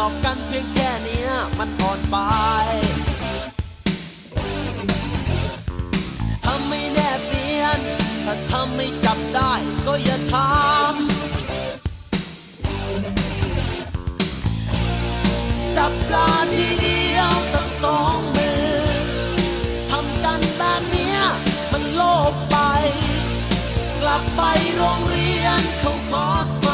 ลอกกันเพียงแค่นี้มันอ่อนไปถ้าไม่แนบเนียน ถ้าทำไม่จับได้ก็อย่าทำ จับปลาทีเดียวทั้งสองมือ ทำกันแบบเนี้ยมันโลภไป กลับไปโรงเรียนเขาคอส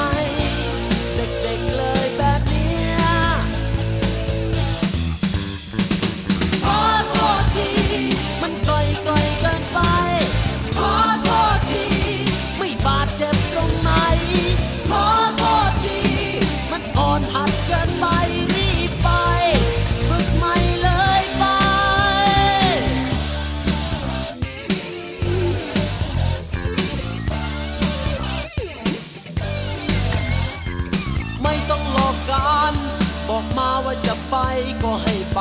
บอกมาว่าจะไปก็ให้ไป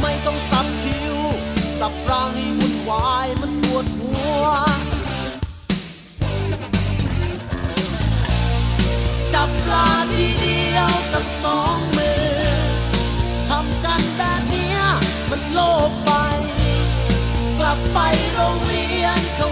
ไม่ต้องสับคิวสับรางให้วุ่นวายมันปวดหัว จับปลาทีเดียวตั้งสองมือทำกันแบบเนี้ยมันโลภไป กลับไปโรงเรียนเขา